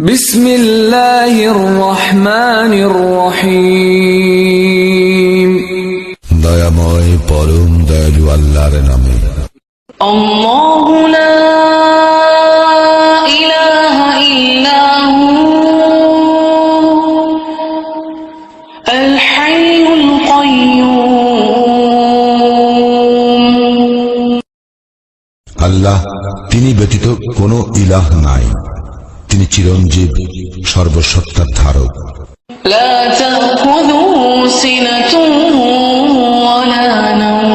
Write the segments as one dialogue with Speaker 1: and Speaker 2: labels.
Speaker 1: بسم الله الرحمن الرحيم
Speaker 2: দয়াময় পরম দয়ালু আল্লাহর নামে
Speaker 3: الله لا إله إلا هو الحي القيوم
Speaker 2: আল্লাহ তিনি ব্যতীত কোনো ইলাহ নাই তিনি চিরঞ্জীব সর্বসত্তার ধারক
Speaker 3: لا تأخذه سنة ولا نوم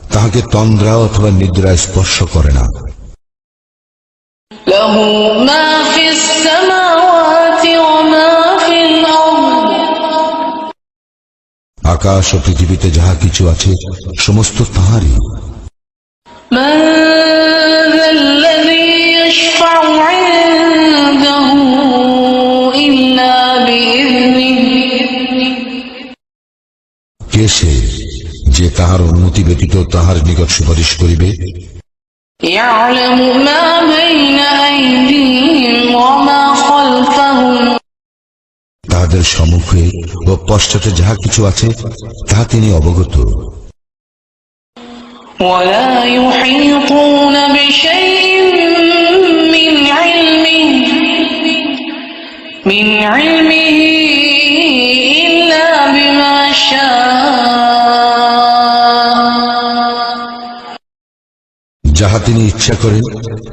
Speaker 2: তাহাকে তন্দ্রা অথবা নিদ্রা স্পর্শ করে না
Speaker 3: له ما في السماوات وما في الأرض
Speaker 2: আকাশ ও পৃথিবীতে যাহা কিছু আছে সমস্ত তাহারই কে সে যে তাহার অনুমতি ব্যতীত তাহার নিকট সুপারিশ করিবে
Speaker 3: يعلم ما بين أيديهم وما خلفهم
Speaker 2: তাহাদের সম্মুখে ও পশ্চাতে যাহা কিছু আছে তাহা তিনি অবগত
Speaker 3: ولا يحيطون بشيء من علمه إلا بما شاء
Speaker 2: যাহা তিনি ইচ্ছা করেন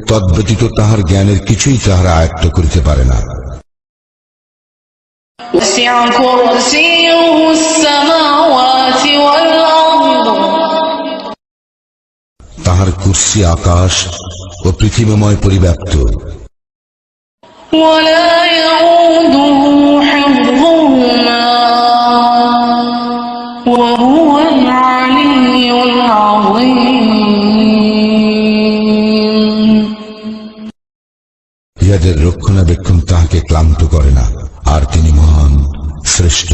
Speaker 2: তদ্ব্যতীত তাহার জ্ঞানের কিছুই তাহারা আয়ত্ত করিতে পারে না
Speaker 3: وسع كرسيه السماوات والأرض
Speaker 2: তাহার কুর্সি আকাশ ও পৃথিবীময় পরিব্যাপ্ত
Speaker 3: ولا يؤوده حفظهما وهو العلي العظيم
Speaker 2: ইহাদের রক্ষণাবেক্ষণ তাহাকে ক্লান্ত করে না আর তিনি মহান শ্রেষ্ঠ